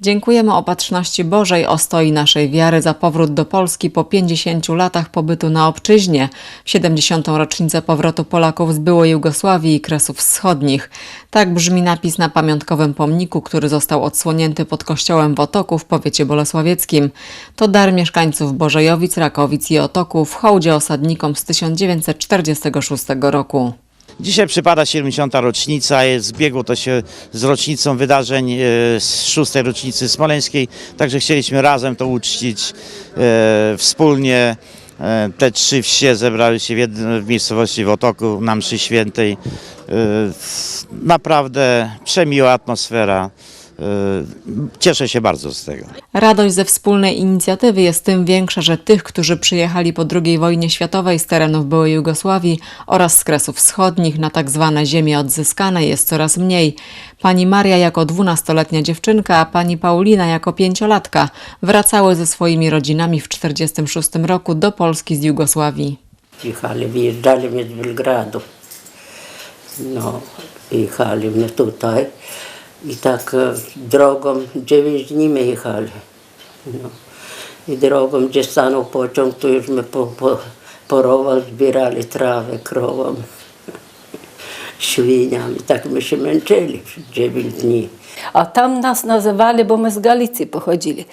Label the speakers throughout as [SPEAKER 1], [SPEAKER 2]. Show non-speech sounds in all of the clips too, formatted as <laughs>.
[SPEAKER 1] Dziękujemy Opatrzności Bożej ostoi naszej wiary za powrót do Polski po 50 latach pobytu na obczyźnie, w 70. rocznicę powrotu Polaków z byłej Jugosławii i Kresów Wschodnich. Tak brzmi napis na pamiątkowym pomniku, który został odsłonięty pod kościołem w Otoku w powiecie bolesławieckim. To dar mieszkańców Bożejowic, Rakowic i Otoku w hołdzie osadnikom z 1946 roku.
[SPEAKER 2] Dzisiaj przypada 70. rocznica, jest- zbiegło to się z rocznicą wydarzeń e, z szóstej rocznicy smoleńskiej, także chcieliśmy razem to uczcić e, wspólnie. E, Te trzy wsie zebrały się w, jednym, w miejscowości w Otoku na mszy świętej. E, Naprawdę przemiła atmosfera. E, Cieszę się bardzo z tego.
[SPEAKER 1] Radość ze wspólnej inicjatywy jest tym większa, że tych, którzy przyjechali po II wojnie światowej z terenów byłej Jugosławii oraz z Kresów Wschodnich na tak zwane ziemie odzyskane jest coraz mniej. Pani Maria jako dwunastoletnia dziewczynka, a pani Paulina jako pięciolatka wracały ze swoimi rodzinami w 1946 roku do Polski z Jugosławii.
[SPEAKER 3] Jechali, wyjeżdżali z Belgradu. No, jechali my tutaj. I tak e, drogą, dziewięć dni my jechali. No. I drogą, gdzie stanął pociąg, to już my po, po, po rowach zbierali trawę krowom, <laughs> świniami. Tak my się męczyli przez dziewięć dni.
[SPEAKER 4] A tam nas nazywali, bo my z Galicji pochodzili,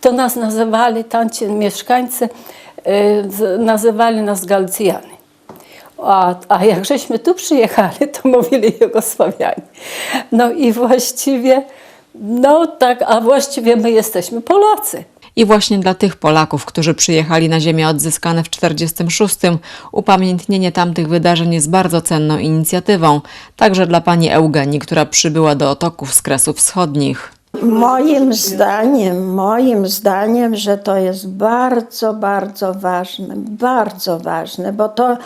[SPEAKER 4] to nas nazywali, tam ci mieszkańcy e, nazywali nas Galicjani. A, a jak żeśmy tu przyjechali, to mówili Jugosławianie. No i właściwie, no tak, a właściwie my jesteśmy Polacy.
[SPEAKER 1] I właśnie dla tych Polaków, którzy przyjechali na ziemię odzyskane w 1946, upamiętnienie tamtych wydarzeń jest bardzo cenną inicjatywą. Także dla pani Eugenii, która przybyła do Otoków z Kresów Wschodnich.
[SPEAKER 5] Moim zdaniem, moim zdaniem, że to jest bardzo, bardzo ważne, bardzo ważne, bo to,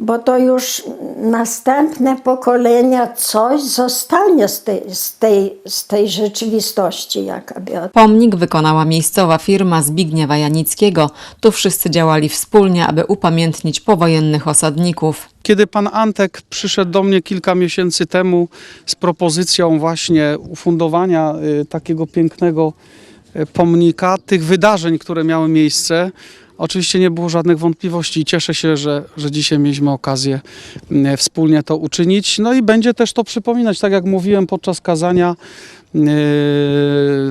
[SPEAKER 5] bo to już następne pokolenia coś zostanie z tej, z tej, z tej rzeczywistości, jaka była.
[SPEAKER 1] Pomnik wykonała miejscowa firma Zbigniewa Janickiego. Tu wszyscy działali wspólnie, aby upamiętnić powojennych osadników.
[SPEAKER 6] Kiedy pan Antek przyszedł do mnie kilka miesięcy temu z propozycją właśnie ufundowania y, takiego pięknego y, pomnika, tych wydarzeń, które miały miejsce, oczywiście nie było żadnych wątpliwości i cieszę się, że, że dzisiaj mieliśmy okazję y, wspólnie to uczynić. No i będzie też to przypominać, tak jak mówiłem podczas kazania y,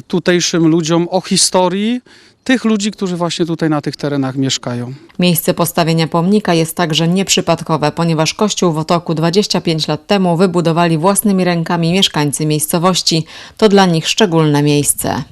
[SPEAKER 6] tutejszym ludziom o historii tych ludzi, którzy właśnie tutaj na tych terenach mieszkają.
[SPEAKER 1] Miejsce postawienia pomnika jest także nieprzypadkowe, ponieważ kościół w Otoku 25 lat temu wybudowali własnymi rękami mieszkańcy miejscowości. To dla nich szczególne miejsce.